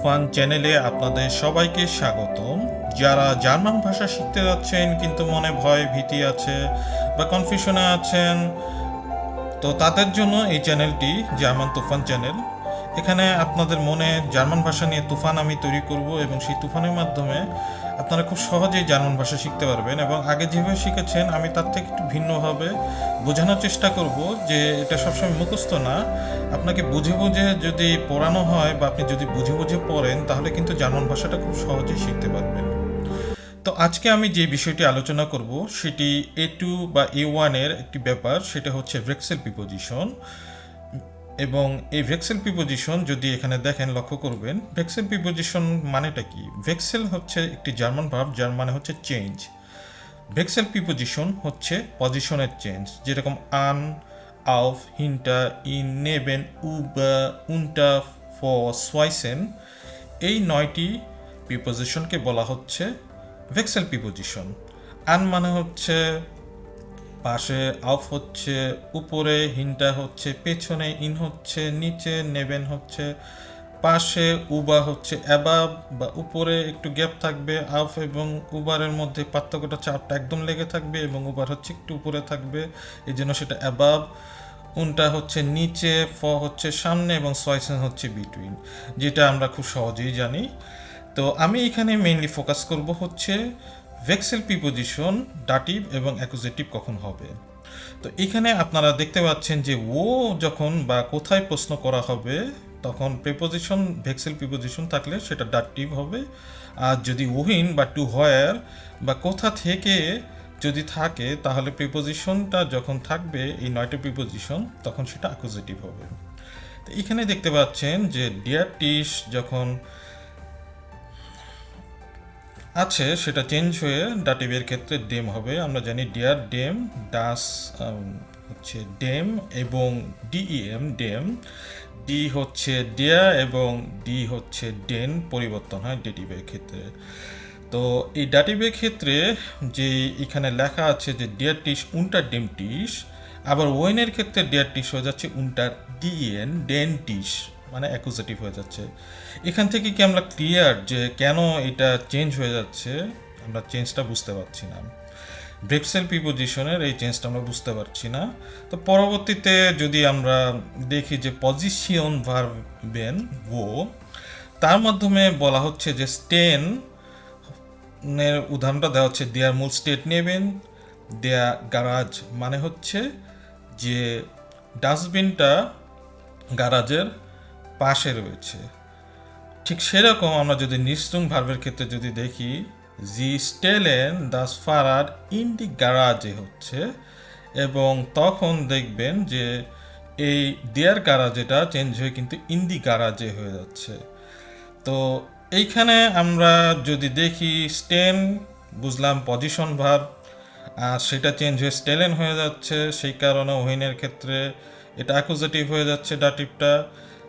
Fun চ্যানেলে আপনাদের সবাইকে স্বাগতম। যারা জার্মান ভাষা শিখতে যাচ্ছেন, কিন্তু মনে ভয়, ভীতি আছে বা কনফিউশনে আছেন, তো তাদের জন্য এই চ্যানেলটি জার্মান তুফান চ্যানেল। এখানে আপনাদের মনে জার্মান ভাষা নিয়ে তুফান আমি তৈরি করব এবং সেই তুফানের মাধ্যমে আপনারা খুব সহজেই জার্মান ভাষা শিখতে পারবেন এবং আগে যেভাবে শিখেছেন, আমি তার থেকে একটু ভিন্নভাবে বোঝানোর চেষ্টা করব যে এটা সবসময় মুখস্থ না। আপনাকে বুঝে বুঝে যদি পড়ানো হয় বা আপনি যদি বুঝে বুঝে পড়েন, তাহলে কিন্তু জার্মান ভাষাটা খুব সহজেই শিখতে পারবেন। তো আজকে আমি যে বিষয়টি আলোচনা করব, সেটি এ টু বা এ ওয়ানের একটি ব্যাপার, সেটা হচ্ছে ভেক্সেল প্রিপোজিশন। এবং এই ভেক্সেল প্রিপোজিশন যদি এখানে দেখেন, লক্ষ্য করবেন ভেক্সেল প্রিপোজিশন মানেটা কি? ভেক্সেল হচ্ছে একটি জার্মান ভাব, যার মানে হচ্ছে চেঞ্জ ভেক্সেল প্রিপোজিশন হচ্ছে পজিশনের চেঞ্জ যেরকম আন আউফ হিন্টা ইন নেবেন উবা উন্টা ফ সোয়াইসেন এই নয়টি প্রিপোজিশনকে বলা হচ্ছে ভেক্সেল প্রিপোজিশন আন মানে হচ্ছে পাশে আউফ হচ্ছে উপরে, হিনটা হচ্ছে পেছনে, ইন হচ্ছে নিচে, নেবেন হচ্ছে পাশে, উবা হচ্ছে অ্যাবাব বা উপরে একটু গ্যাপ থাকবে আউফ এবং উবারের মধ্যে পার্থক্যটা চাপটা একদম লেগে থাকবে এবং উবার হচ্ছে একটু উপরে থাকবে, এই জন্য সেটা অ্যাবাব উনটা হচ্ছে নিচে, ফ হচ্ছে সামনে এবং সয়সেন হচ্ছে বিটুইন, যেটা আমরা খুব সহজেই জানি। তো আমি এখানে মেইনলি ফোকাস করব হচ্ছে ভেক্সেল প্রিপোজিশন ডাটিভ এবং অ্যাকুজেটিভ কখন হবে? তো এখানে আপনারা দেখতে পাচ্ছেন যে ও যখন বা কোথায় প্রশ্ন করা হবে, তখন প্রিপোজিশন ভেক্সেল প্রিপোজিশন থাকলে সেটা ডাটিভ হবে। আর যদি ওহিন বা টু হয়ার বা কোথা থেকে যদি থাকে, তাহলে প্রিপোজিশনটা যখন থাকবে, এই নয়টা প্রিপোজিশন তখন সেটা অ্যাকুজেটিভ হবে। তো এখানে দেখতে পাচ্ছেন যে ডিয়ারটিস যখন আছে, সেটা চেঞ্জ হয়ে ডাটিভের ক্ষেত্রে ডেম হবে। আমরা জানি ডিয়ার ডেম ডাস হচ্ছে ডেম এবং ডিইএম ডেম ডি হচ্ছে ডিয়া এবং ডি হচ্ছে ডেন পরিবর্তন হয় ডেটিভের ক্ষেত্রে। তো এই ডাটিভের ক্ষেত্রে যে এখানে লেখা আছে যে ডিয়ার টিস উনটার ডেম টিস আবার ওয়েনের ক্ষেত্রে ডিয়ার টিস হয়ে যাচ্ছে উনটার ডিএন ডেন টিস মানে অ্যাকুজেটিভ হয়ে যাচ্ছে। এখান থেকে কি আমরা ক্লিয়ার যে কেন এটা চেঞ্জ হয়ে যাচ্ছে? আমরা চেঞ্জটা বুঝতে পারছি না। ব্রেকসেল প্রিপোজিশনের এই চেঞ্জটা আমরা বুঝতে পারছি না। তো পরবর্তীতে যদি আমরা দেখি যে পজিশন ভার্বেন ও তার মাধ্যমে বলা হচ্ছে যে স্টেন এর উদাহরণটা দেওয়া হচ্ছে দেয়ার মূল স্টেট নেবেন দেয়া গারাজ মানে হচ্ছে যে ডাস্টবিনটা গারাজের পাশে রয়েছে। ঠিক সেরকম আমরা যদি নিশ্চুং ভার্বের ক্ষেত্রে যদি দেখি, জি স্টেলেন দাস ফারার ইন দি গারাজে হচ্ছে এবং তখন দেখবেন যে এই দেয়ার গারাজেটা চেঞ্জ হয়ে কিন্তু ইন দি গারাজে হয়ে যাচ্ছে। তো এইখানে আমরা যদি দেখি স্টেন, বুঝলাম পজিশন ভার আর সেটা চেঞ্জ হয়ে স্টেলেন হয়ে যাচ্ছে। সেই কারণে ওহিনের ক্ষেত্রে এটা অ্যাকুজেটিভ হয়ে যাচ্ছে ডাটিভটা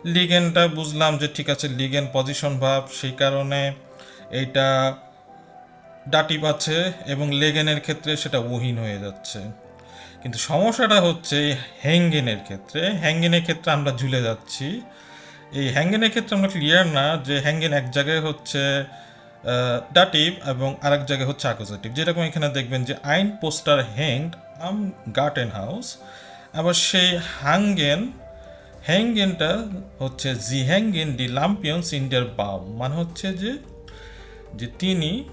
লিগেনটা বুঝলাম যে ঠিক আছে লিগেন পজিশন ভাব, সেই কারণে এইটা ডাটিভ আছে এবং লেগেনের ক্ষেত্রে সেটা ওহিন হয়ে যাচ্ছে। কিন্তু সমস্যাটা হচ্ছে হ্যাঙ্গেনের ক্ষেত্রে। হ্যাঙ্গেনের ক্ষেত্রে আমরা ঝুলে যাচ্ছি। এই হ্যাঙ্গেনের ক্ষেত্রে আমরা ক্লিয়ার না যে হ্যাঙ্গেন এক জায়গায় হচ্ছে ডাটিভ এবং আরেক জায়গায় হচ্ছে অ্যাকুজেটিভ যেরকম এখানে দেখবেন যে আইন পোস্টার হ্যাংড আম গার্টেন হাউস আবার সেই হাঙ্গেন হ্যাঙ্গেনটা হচ্ছে জি হ্যাংগেন ডি লাম্পিয়ন্স ইন্ডিয়ার বাম। মানে হচ্ছে যে যে তিনি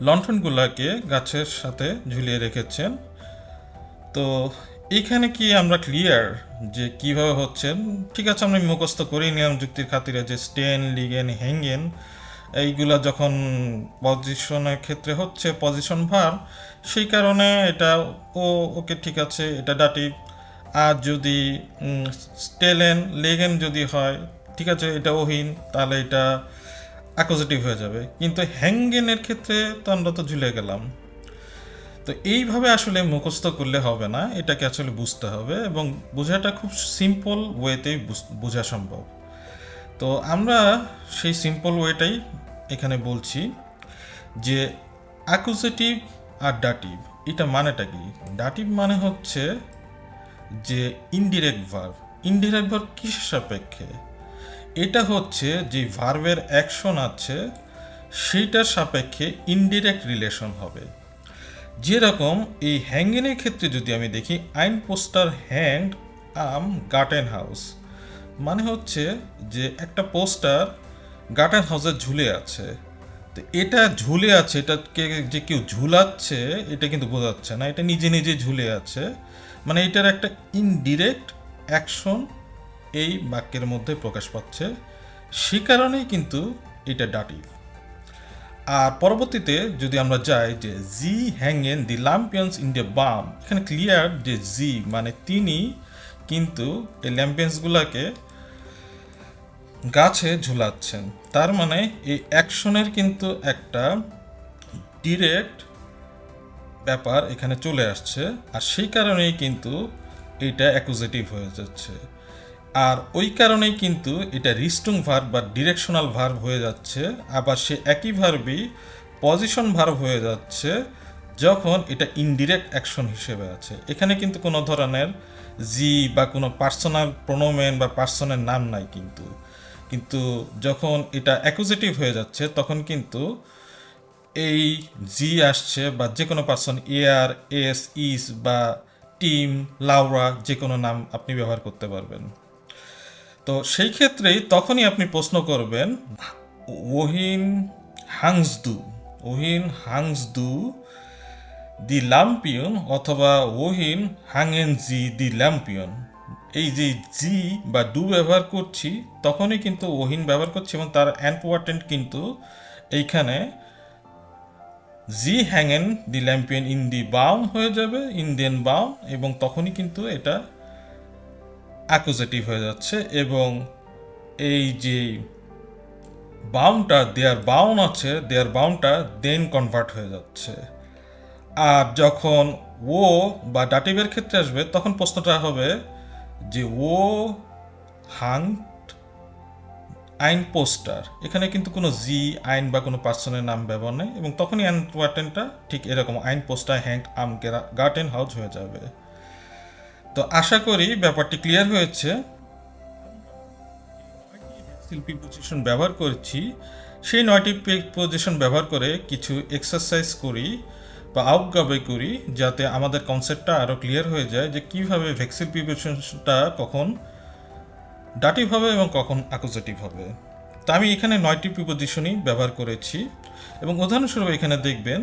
লণ্ঠনগুলাকে গাছের সাথে ঝুলিয়ে রেখেছেন। তো এখানে কি আমরা ক্লিয়ার যে কীভাবে হচ্ছেন? ঠিক আছে, আমরা মুখস্থ করেই নিয়ম যুক্তির খাতিরে যে স্টেন, লিগেন হ্যাঙ্গেন এইগুলা যখন পজিশনের ক্ষেত্রে হচ্ছে পজিশন ভার, সেই কারণে এটা ও, ওকে ঠিক আছে, এটা ডাটিভ আর যদি স্টেলেন লেগেন যদি হয়, ঠিক আছে, এটা ওহিন, তাহলে এটা অ্যাকোজেটিভ হয়ে যাবে। কিন্তু হ্যাঙ্গেনের ক্ষেত্রে তো আমরা তো ঝুলে গেলাম। তো এইভাবে আসলে মুখস্থ করলে হবে না, এটাকে আসলে বুঝতে হবে এবং বোঝাটা খুব সিম্পল ওয়েতেই বোঝা সম্ভব। তো আমরা সেই সিম্পল ওয়েটাই এখানে বলছি যে অ্যাকুজেটিভ আর ডাটিভ এটা মানেটা কি? ডাটিভ মানে হচ্ছে যে ইনডিরেক্ট ভার্ব ইনডিরেক্ট ভার্ব কিসের সাপেক্ষে? এটা হচ্ছে যে ভার্বের অ্যাকশন আছে, সেইটার সাপেক্ষে ইনডিরেক্ট রিলেশন হবে। যেরকম এই হ্যাঙ্গিনের ক্ষেত্রে যদি আমি দেখি, আইন পোস্টার হ্যাংড আম গার্টেন হাউস মানে হচ্ছে যে একটা পোস্টার গার্টেন হাউসে ঝুলে আছে। তো এটা ঝুলে আছে, এটাকে যে কেউ ঝুলাচ্ছে, এটা কিন্তু বোঝাচ্ছে না, এটা নিজে নিজে ঝুলে আছে। মানে এটার একটা ইনডিরেক্ট অ্যাকশন এই বাক্যের মধ্যে প্রকাশ পাচ্ছে। সে কারণেই কিন্তু এটা ডাটিভ আর পরবর্তীতে যদি আমরা যাই যে জি হ্যাঙ্গেন দি ল্যাম্পিয়ন্স ইন দ্য বাম এখানে ক্লিয়ার যে জি মানে তিনি কিন্তু এই ল্যাম্পিয়ন্সগুলোকে গাছে ঝুলাচ্ছেন। তার মানে এই অ্যাকশনের কিন্তু একটা ডিরেক্ট ব্যাপার এখানে চলে আসছে, আর সেই কারণেই কিন্তু এটা অ্যাকুজেটিভ হয়ে যাচ্ছে। আর ওই কারণেই কিন্তু এটা রিস্টুং ভার্ব বা ডিরেকশনাল ভার্ব হয়ে যাচ্ছে, আবার সে একই ভার্বই পজিশন ভার্ব হয়ে যাচ্ছে, যখন এটা ইনডিরেক্ট অ্যাকশন হিসেবে আছে। এখানে কিন্তু কোনো ধরনের জি বা কোনো পার্সোনাল প্রোনোমেন বা পার্সনের নাম নাই কিন্তু। কিন্তু যখন এটা অ্যাকুজেটিভ হয়ে যাচ্ছে, তখন কিন্তু এই জি আসছে বা যে কোনো পার্সন এয়ার এস ইস বা টিম লাউরা যে কোনো নাম আপনি ব্যবহার করতে পারবেন। তো সেই ক্ষেত্রেই তখনই আপনি প্রশ্ন করবেন, ওহিন হাংসদু ওহিন হাংসদু দি ল্যাম্পিয়ন অথবা ওহিন হাঙ্গেন জি দি ল্যাম্পিয়ন? এই যে জি বা ডু ব্যবহার করছি, তখনই কিন্তু ওহিন ব্যবহার করছি এবং তার অ্যাম্পোয়ার্টেন্ট কিন্তু এইখানে জি হ্যাঙ্গেন দি ল্যাম্পিয়ন ইন দি বাউন হয়ে যাবে, ইন্ডিয়ান বাউন এবং তখনই কিন্তু এটা অ্যাকুজেটিভ হয়ে যাচ্ছে, এবং এই যে বাউনটা দেয়ার বাউন আছে, দেয়ার বাউনটা দেন কনভার্ট হয়ে যাচ্ছে। আর যখন ও বা ডাটিভের ক্ষেত্রে আসবে, তখন প্রশ্নটা হবে যে ও হাং আইন পোস্টার। এখানে কিন্তু কোনো জি আইন বা কোনো পার্সনের নাম ব্যবহার নেই এবং তখনই অ্যান্টওয়ার্টেনটা ঠিক এরকম আইন পোস্টার হ্যাংড আম গার্টেন হাউস হয়ে যাবে। তো আশা করি ব্যাপারটি ক্লিয়ার হয়েছে। শিল্পী পজিশন ব্যবহার করছি। সেই নয়টি পজিশন ব্যবহার করে কিছু এক্সারসাইজ করি বা আউটগাবে করি যাতে আমাদের কনসেপ্টটা আরও ক্লিয়ার হয়ে যায় যে কীভাবে ভ্যাকসিন প্রিপারেশনটা কখন ডাটিভ হবে এবং কখন অ্যাকুজেটিভ হবে। তা আমি এখানে নয়টি প্রিপোজিশনই ব্যবহার করেছি এবং উদাহরণস্বরূপ এখানে দেখবেন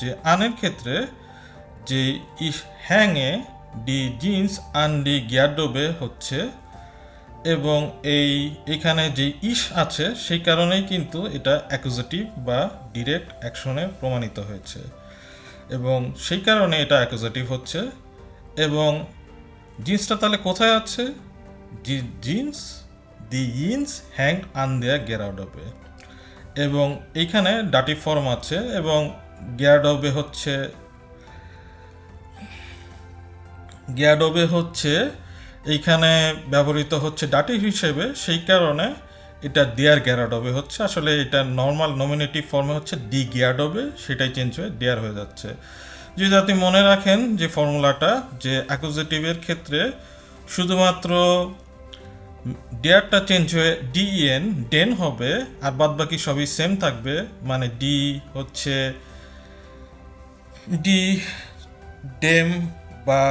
যে আনের ক্ষেত্রে যে ইস হ্যাংয়ে ডি জিন্স আন ডি গিয়ারডোবে হচ্ছে এবং এই এখানে যে ইস আছে সেই কারণেই কিন্তু এটা অ্যাকুজেটিভ বা ডিরেক্ট অ্যাকশনে প্রমাণিত হয়েছে এবং সেই কারণে এটা অ্যাকুজেটিভ হচ্ছে এবং জিন্সটা তাহলে কোথায় আছে? জিন্স, দি ইনস হ্যাংড আন দেয়ার গেরাডবে এবং এইখানে ডাটি ফর্ম আছে এবং গিয়ারডবে হচ্ছে গিয়ারডবে হচ্ছে এইখানে ব্যবহৃত হচ্ছে ডাটি হিসেবে সেই কারণে এটা দেয়ার গ্যারাডবে হচ্ছে। আসলে এটা নর্মাল নমিনেটিভ ফর্মে হচ্ছে ডি গিয়ারডবে সেটাই চেঞ্জ হয়ে দেয়ার হয়ে যাচ্ছে। যদি আপনি মনে রাখেন যে ফর্মুলাটা যে অ্যাকুজেটিভের ক্ষেত্রে শুধুমাত্র ডেয়ারটা চেঞ্জ হয়ে ডিএন ডেন হবে, আর বাদ বাকি সবই সেম থাকবে মানে ডি হচ্ছে ডি ডেম বা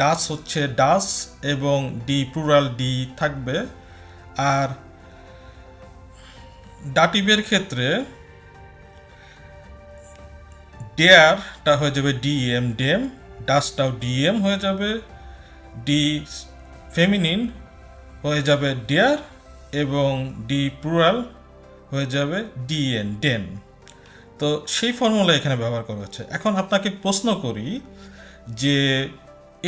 ডাস হচ্ছে ডাস এবং ডি প্লুরাল ডি থাকবে। আর ডাটিভের ক্ষেত্রে ডেয়ারটা হয়ে যাবে ডিএম ডেম ডাসটাও ডিএম হয়ে যাবে। ডি ফেমিনিন হয়ে যাবে ডেয়ার এবং ডি প্লুরাল হয়ে যাবে ডিএন ডেন। তো সেই ফর্মুলা এখানে ব্যবহার করা হচ্ছে। এখন আপনাকে প্রশ্ন করি যে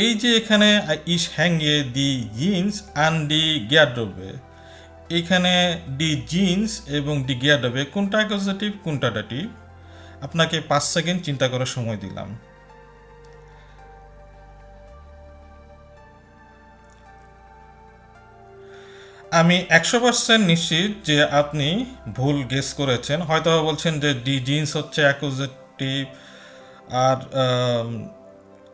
এই যে এখানে ইস হ্যাঙ্গে দি জিন্স অ্যান্ড ডি গিয়ারডবে, এখানে ডি জিন্স এবং ডি গিয়ারডবে কোনটা অ্যাকোজেটিভ কোনটা ডাটিভ আপনাকে পাঁচ সেকেন্ড চিন্তা করার সময় দিলাম। আমি একশো পার্সেন্ট নিশ্চিত যে আপনি ভুল গেস করেছেন। হয়তো বলছেন যে ডি জিন্স হচ্ছে অ্যাকুজেটিভ আর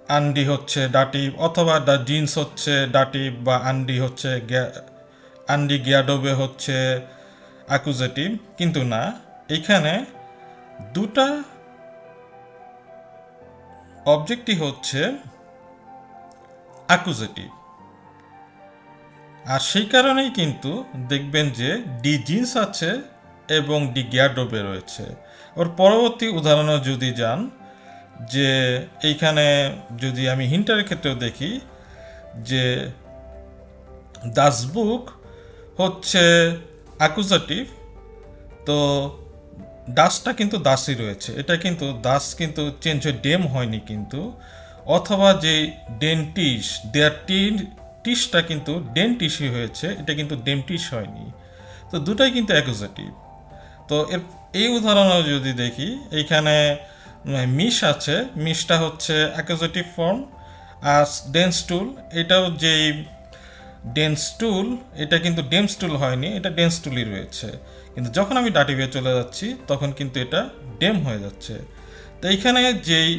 আন্ডি হচ্ছে ডাটিভ অথবা দ্য জিন্স হচ্ছে ডাটিভ বা আন্ডি হচ্ছে আন্ডি গিয়াডোবে হচ্ছে অ্যাকুজেটিভ কিন্তু না, এখানে দুটা অবজেক্টই হচ্ছে অ্যাকুজেটিভ আর সেই কারণেই কিন্তু দেখবেন যে ডি জিন্স আছে এবং ডি গ্যাডোবে রয়েছে। ওর পরবর্তী উদাহরণে যদি যান, যে এইখানে যদি আমি হিন্টারের ক্ষেত্রেও দেখি, যে দাস বুক হচ্ছে অ্যাকুজেটিভ তো দাসটা কিন্তু দাসই রয়েছে। এটা কিন্তু দাস কিন্তু চেঞ্জ হয়ে ডেম হয়নি কিন্তু, অথবা যে ডেন্টিস দেয়ার টিন টিসটা কিন্তু ডেন্টিসই হয়েছে, এটা কিন্তু ডেমটিস হয়নি। তো দুটাই কিন্তু অ্যাকুজেটিভ তো এর, এই উদাহরণেও যদি দেখি, এইখানে মিশ আছে মিশটা হচ্ছে অ্যাকুজেটিভ ফর্ম আর ডেন্স টুল এটাও যেই ডেন্স টুল এটা কিন্তু ডেন্স টুল হয়নি, এটা ডেন্স টুলই রয়েছে। কিন্তু যখন আমি ডাটিভে চলে যাচ্ছি, তখন কিন্তু এটা ডেম হয়ে যাচ্ছে। তো এইখানে যেই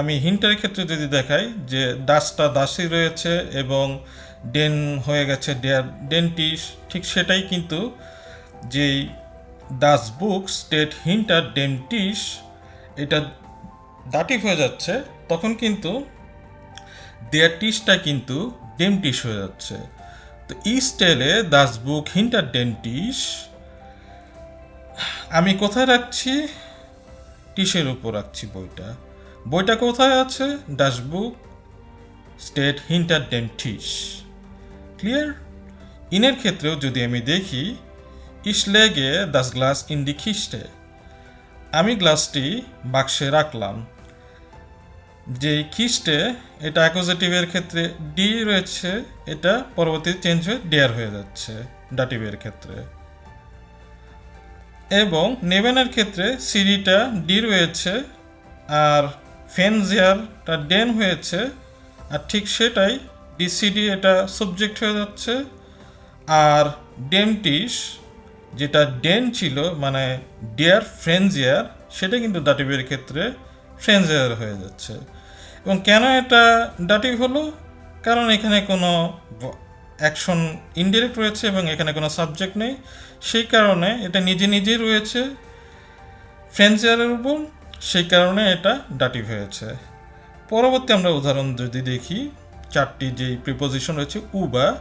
আমি হিন্টের ক্ষেত্রে যদি দেখাই, যে দাসটা দাসই রয়েছে এবং ডেন হয়ে গেছে ডেন্টিস ঠিক সেটাই কিন্তু যেই দাস বুক, স্টেট হিন্টার ডেন্টিস এটা দাটিভ হয়ে যাচ্ছে, তখন কিন্তু দেয়ার টিসটা কিন্তু ডেমটিস হয়ে যাচ্ছে। তো ই স্টেলে দাস বুক, হিন্টার ডেন্টিস আমি কোথায় রাখছি? টিসের উপর রাখছি বইটা। বইটা কোথায় আছে? ডাসবুক স্টেট হিন্টার ডেন্টিস ক্লিয়ার ইনের ক্ষেত্রেও যদি আমি দেখি ইসলেগে দাস গ্লাস ইন দি খিস্টে আমি গ্লাসটি বাক্সে রাখলাম। যে খিস্টে এটা অ্যাকোজেটিভের ক্ষেত্রে ডি রয়েছে, এটা পরবর্তী চেঞ্জ হয়ে ডেয়ার হয়ে যাচ্ছে ডাটিভের ক্ষেত্রে। এবং নেভেনের ক্ষেত্রে সিডিটা ডি রয়েছে, আর ফেনজিয়ারটা ডেন হয়েছে, আর ঠিক সেটাই ডিসিডি এটা সাবজেক্ট হয়ে যাচ্ছে। আর ডেমটিস যেটা ডেন ছিল মানে ডিয়ার ফ্রেঞ্জিয়ার সেটা কিন্তু ডাটিভের ক্ষেত্রে ফ্রেঞ্জিয়ার হয়ে যাচ্ছে। এবং কেন এটা ডাটিভ হলো? কারণ এখানে কোনো অ্যাকশন ইনডিরেক্ট রয়েছে এবং এখানে কোনো সাবজেক্ট নেই। সেই কারণে এটা নিজে নিজেই রয়েছে ফ্রেঞ্জিয়ারের উপর। সেই কারণে এটা ডাটিভ হয়েছে। পরবর্তী আমরা উদাহরণ যদি দেখি চারটি যেই প্রিপোজিশন রয়েছে, উবা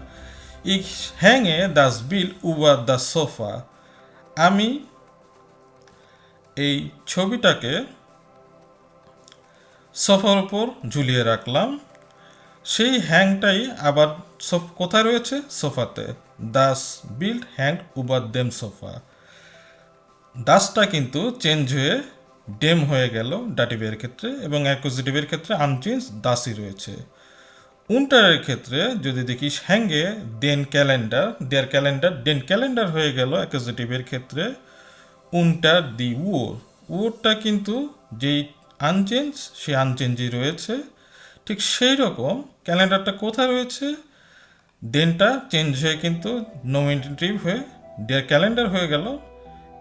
ই হ্যাংয়ে দাস বিল, উবা দ্য সোফা। আমি এই ছবিটাকে সোফার উপর ঝুলিয়ে রাখলাম। সেই হ্যাংটাই আবার কোথায় রয়েছে? সোফাতে। দাস বিল্ড হ্যাং উবার দেম সোফা। দাসটা কিন্তু চেঞ্জ হয়ে ডেম হয়ে গেল ডাটিভের ক্ষেত্রে এবং অ্যাকুজিটিভের ক্ষেত্রে আনচেঞ্জ দাসই রয়েছে। উন্টারের ক্ষেত্রে যদি দেখিস হ্যাঙ্গে দেন ক্যালেন্ডার, দেয়ার ক্যালেন্ডার, দেন ক্যালেন্ডার হয়ে গেল অ্যাকুজিটিভের ক্ষেত্রে উন্টার দি ওর। ওরটা কিন্তু যেই আনচেঞ্জ সেই আনচেঞ্জই রয়েছে। ঠিক সেই রকম ক্যালেন্ডারটা কোথায় রয়েছে? দেনটা চেঞ্জ হয়ে কিন্তু নমিনেটিভ হয়ে দেয়ার ক্যালেন্ডার হয়ে গেল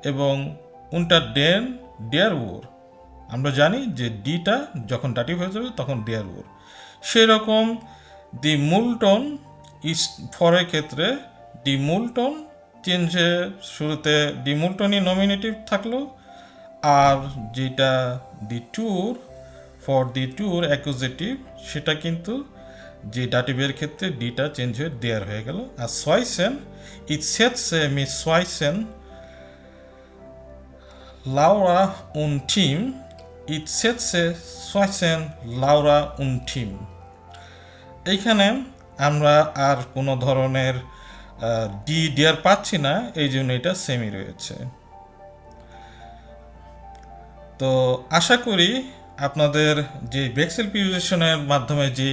এবং উনটা ডেন ডেয়ার ওর। আমরা জানি যে ডিটা যখন ডাটিভ হয়ে যাবে তখন ডেয়ার ওর। সেরকম দি মুলটন ইস ফরের ক্ষেত্রে ডি মুলটন চেঞ্জে শুরুতে ডি মূলটনই নমিনেটিভ থাকল। আর যেটা দি ট্যুর, ফর দি ট্যুর অ্যাকুজেটিভ সেটা কিন্তু যে ডাটিভের ক্ষেত্রে ডিটা চেঞ্জ হয়ে দেয়ার হয়ে গেল। আর সোয়াইসেন ইট সেটসে মি সোয়াইসেন লাউরা উন টিম ইট সেটসে সোয়াইসেন লাউরা উন টিম এইখানে আমরা আর কোনো ধরনের ডি ডিয়ার পাচ্ছি না, এই জন্য এটা সেমি রয়েছে। তো আশা করি আপনাদের যে ভেক্সেল পিউজেশনের মাধ্যমে যে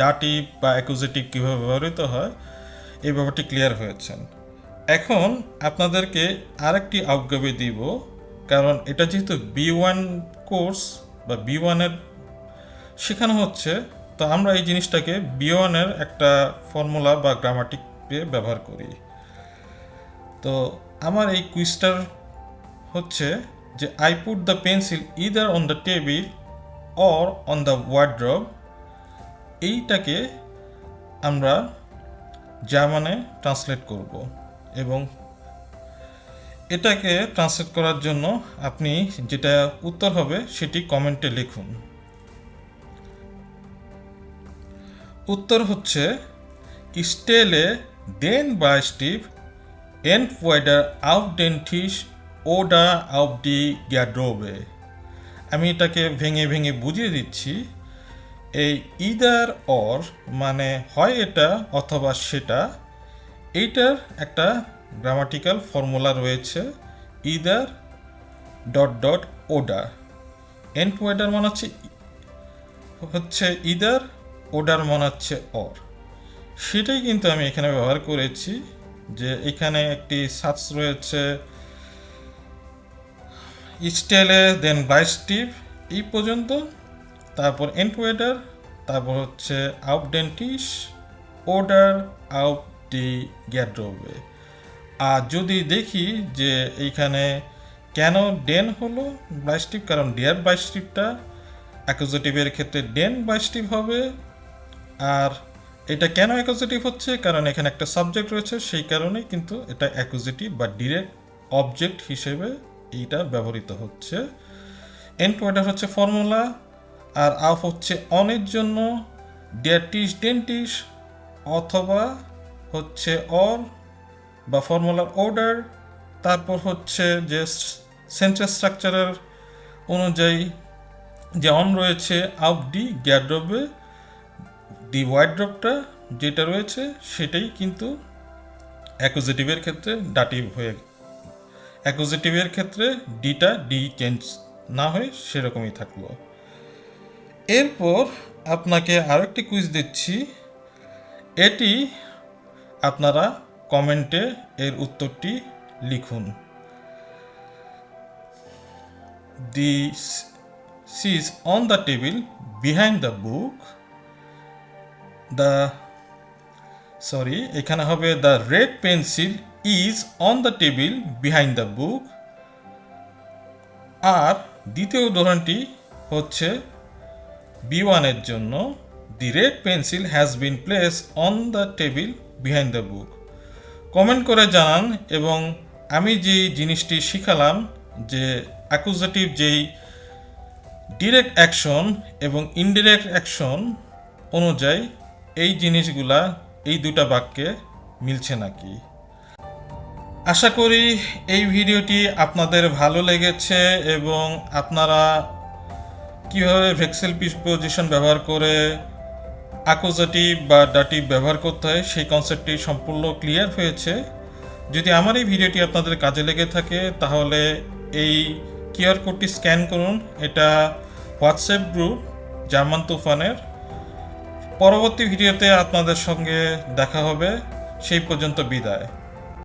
ডাটিভ বা অ্যাকুজেটিভ কীভাবে ব্যবহৃত হয়, এই ব্যাপারটি ক্লিয়ার হয়েছেন এখন আপনাদেরকে আরেকটি আজ্ঞাবি দিব, কারণ এটা যেহেতু বি ওয়ান কোর্স বা বি ওয়ানের শেখানো হচ্ছে তো আমরা এই জিনিসটাকে বি ওয়ানের একটা ফর্মুলা বা গ্রামাটিকে ব্যবহার করি। তো আমার এই কুইজটার হচ্ছে যে I put the pencil either on the table or on the wardrobe এইটাকে আমরা জার্মানে ট্রান্সলেট করব এবং এটাকে ট্রান্সলেট করার জন্য আপনি যেটা উত্তর হবে সেটি কমেন্টে লিখুন। উত্তর হচ্ছে স্টেলে দেন বাই স্টিভ entweder আউট ডেন্টিস oder auf die Garderobe আমি এটাকে ভেঙে ভেঙে বুঝিয়ে দিচ্ছি, এই ইদার অর মানে হয় এটা অথবা সেটা, এইটার একটা গ্রামাটিক্যাল ফর্মুলা রয়েছে, ইদার ডট ডট ওডার এন্ড ওয়েডার মানে হচ্ছে হচ্ছে ইদার ওডার মনে হচ্ছে অর। সেটাই কিন্তু আমি এখানে ব্যবহার করেছি যে এখানে একটি সার্চ রয়েছে স্টেলে, দেন ব্রাইস্টিভ এই পর্যন্ত। তারপর এন্টওয়েডার তারপর হচ্ছে আউট ডেন্টিস ওডার আউট দি গ্যাড্রোবে। আর যদি দেখি যে এইখানে কেন ডেন হলো ব্রাইস্টিভ কারণ ডিয়ার ব্রাইস্টিভটা অ্যাকুজেটিভের ক্ষেত্রে ডেন ব্রাইস্টিভ হবে আর এটা কেন অ্যাকুজেটিভ হচ্ছে? কারণ এখানে একটা সাবজেক্ট রয়েছে, সেই কারণে কিন্তু এটা অ্যাকুজেটিভ বা ডিরেক্ট অবজেক্ট হিসেবে এইটা ব্যবহৃত হচ্ছে। এন্টওয়ার্ডার হচ্ছে ফর্মুলা আর আফ হচ্ছে অনের জন্য ডেটিস ডেন্টিস অথবা হচ্ছে অর বা ফর্মুলার অর্ডার তারপর হচ্ছে যে সেন্টেন্স স্ট্রাকচারের অনুযায়ী যে অন রয়েছে আউট ডি গ্যাড্রবে দি ওয়াইড্রপটা যেটা রয়েছে সেটাই কিন্তু অ্যাকুজেটিভের ক্ষেত্রে ডাটিভ হয়ে অ্যাকুজেটিভের ক্ষেত্রে ডিটা ডি চেঞ্জ না হয়ে সেরকমই থাকল। এরপর আপনাকে আরও আরেকটি কুইজ দিচ্ছি। এটি আপনারা কমেন্টে এর উত্তরটি লিখুন। The sees on the table behind the book the sorry এখানে হবে the red pencil is on the table behind the book আর দ্বিতীয় উদাহরণটি হচ্ছে বি ওয়ানের জন্য the red pencil has been place on the table behind the book comment করে জানান এবং আমি যে জিনিসটি শিখালাম যে অ্যাকুজেটিভ যেই ডিরেক্ট অ্যাকশন এবং ইনডিরেক্ট অ্যাকশন অনুযায়ী এই জিনিসগুলা, এই দুটা বাক্যে মিলছে নাকি? আশা করি এই ভিডিওটি আপনাদের ভালো লেগেছে এবং আপনারা কীভাবে ভেক্সেল পজিশন ব্যবহার করে আকোজাটিভ বা ডাটিভ ব্যবহার করতে হয়, সেই কনসেপ্টটি সম্পূর্ণ ক্লিয়ার হয়েছে। যদি আমার এই ভিডিওটি আপনাদের কাজে লেগে থাকে, তাহলে এই কিউআর কোডটি স্ক্যান করুন। এটা হোয়াটসঅ্যাপ গ্রুপ, জার্মান তুফানের। পরবর্তী ভিডিওতে আপনাদের সঙ্গে দেখা হবে। সেই পর্যন্ত বিদায়।